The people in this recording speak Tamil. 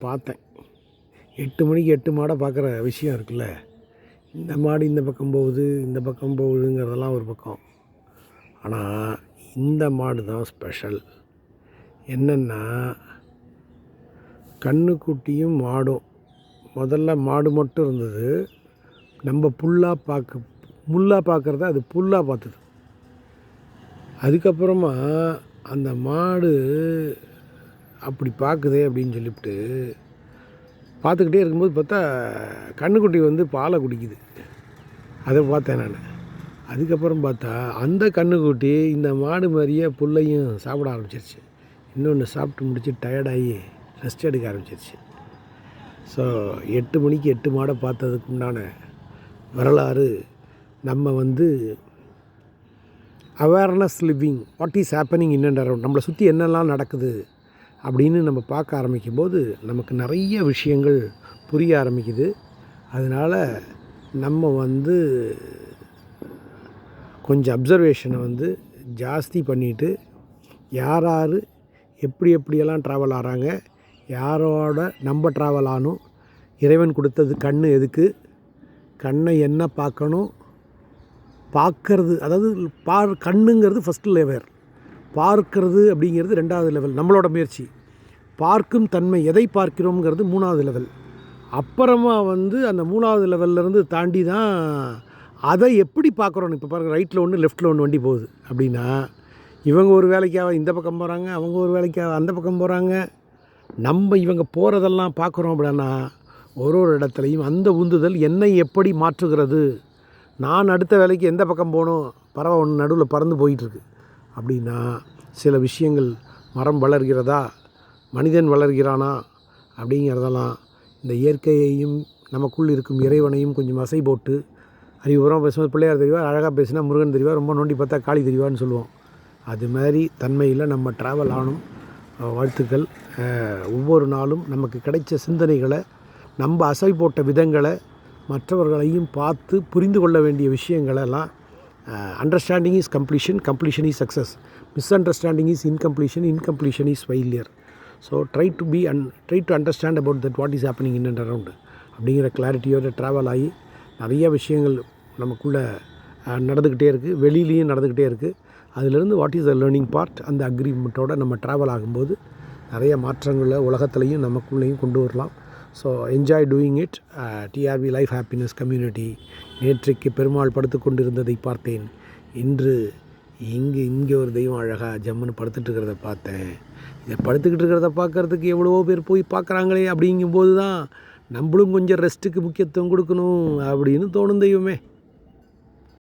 பார்த்தேன். எட்டு மணிக்கு எட்டு மாடை பார்க்குற விஷயம் இருக்குல்ல. இந்த மாடு இந்த பக்கம் போகுது இந்த பக்கம் போகுதுங்கிறதெல்லாம் ஒரு பக்கம். ஆனால் இந்த மாடு தான் ஸ்பெஷல் என்னென்னா கண்ணுக்குட்டியும் மாடும். முதல்ல மாடு மட்டும் இருந்தது. நம்ம புல்லாக பார்க்க முள்ளாக பார்க்குறத அது புல்லாக பார்த்தது. அதுக்கப்புறமா அந்த மாடு அப்படி பார்க்குதே அப்படின்னு சொல்லிவிட்டு பார்த்துக்கிட்டே இருக்கும்போது பார்த்தா கண்ணுக்குட்டி வந்து பாலை குடிக்குது. அதை பார்த்தேன் நான். அதுக்கப்புறம் பார்த்தா அந்த கண்ணுக்குட்டி இந்த மாடு மாதிரியே புல்லையும் சாப்பிட ஆரம்பிச்சிருச்சு. இன்னொன்று சாப்பிட்டு முடிச்சு டயர்டாகி ரெஸ்ட் எடுக்க ஆரம்பிச்சிருச்சு. ஸோ எட்டு மணிக்கு எட்டு மாடை பார்த்ததுக்கு உண்டான வரலாறு நம்ம வந்து awareness living what is happening in நம்மளை சுற்றி என்னெல்லாம் நடக்குது அப்படின்னு நம்ம பார்க்க ஆரம்பிக்கும் போது நமக்கு நிறைய விஷயங்கள் புரிய ஆரம்பிக்குது. அதனால் நம்ம வந்து கொஞ்சம் அப்சர்வேஷனை வந்து ஜாஸ்தி பண்ணிவிட்டு யார் யார் எப்படி எப்படியெல்லாம் ட்ராவல் ஆகிறாங்க யாரோட நம்ம ட்ராவல் ஆகணும் இறைவன் கொடுத்தது கண் எதுக்கு கண்ணை என்ன பார்க்கணும் பார்க்கறது அதாவது பார் கண்ணுங்கிறது ஃபஸ்ட்டு லேவர் பார்க்கிறது அப்படிங்கிறது ரெண்டாவது லெவல் நம்மளோட முயற்சி. பார்க்கும் தன்மை எதை பார்க்கிறோங்கிறது மூணாவது லெவல் அப்புறமா வந்து அந்த மூணாவது லெவல்லேருந்து தாண்டி தான் அதை எப்படி பார்க்குறோம்? இப்போ பாருங்கள் ரைட்டில் ஒன்று லெஃப்ட்டில் ஒன்று வண்டி போகுது அப்படின்னா இவங்க ஒரு வேலைக்காக இந்த பக்கம் போகிறாங்க அவங்க ஒரு வேலைக்காக அந்த பக்கம் போகிறாங்க நம்ம இவங்க போகிறதெல்லாம் பார்க்குறோம் அப்படின்னா ஒரு ஒரு இடத்துலையும் அந்த உந்துதல் என்னை எப்படி மாற்றுகிறது? நான் அடுத்த வேலைக்கு எந்த பக்கம் போகணும்? பறவை ஒன்று நடுவில் பறந்து போயிட்டுருக்கு அப்படின்னா சில விஷயங்கள் மரம் வளர்கிறதா மனிதன் வளர்கிறானா அப்படிங்கிறதெல்லாம் இந்த இயற்கையையும் நமக்குள் இருக்கும் இறைவனையும் கொஞ்சம் அசை போட்டு அறிவுபுறம் பேசும்போது பிள்ளையார் தெரிவார் அழகாக பேசினா முருகன் தெரிவார் ரொம்ப நோண்டி பார்த்தா காளி தெரிவார்னு சொல்லுவோம். அது மாதிரி தன்மையில் நம்ம ட்ராவல் ஆகணும். வாழ்த்துக்கள். ஒவ்வொரு நாளும் நமக்கு கிடைச்ச சிந்தனைகளை நம்ம அசை போட்ட விதங்களை மற்றவர்களையும் பார்த்து புரிந்து கொள்ள வேண்டிய விஷயங்களெல்லாம் understanding is completion completion is success misunderstanding is incompletion incompletion is failure so try to be and try to understand about that what is happening in and around அப்படிங்கிற கிளாரிட்டியோட ட்ராவல் ஆகி நிறைய விஷயங்கள் நமக்குள்ளே uh, நடந்துக்கிட்டே இருக்குது வெளியிலையும் நடந்துக்கிட்டே இருக்குது அதிலிருந்து what is the learning part அந்த அக்ரிமெண்ட்டோடு நம்ம ட்ராவல் ஆகும்போது நிறைய மாற்றங்களை உலகத்துலேயும் நமக்குள்ளேயும் கொண்டு வரலாம். So enjoy doing it TRP life happiness community நேற்றைக்கு பெருமாள் படுத்து கொண்டிருந்ததை பார்த்தேன். இன்று இங்கே இங்கே ஒரு தெய்வம் அழகாக ஜம்முன்னு படுத்துட்டு இருக்கிறத பார்த்தேன். இதை படுத்துக்கிட்டு இருக்கிறத பார்க்கறதுக்கு எவ்வளவோ பேர் போய் பார்க்குறாங்களே அப்படிங்கும்போது தான் நம்மளும் கொஞ்சம் ரெஸ்ட்டுக்கு முக்கியத்துவம் கொடுக்கணும் அப்படின்னு தோணும் தெய்வமே.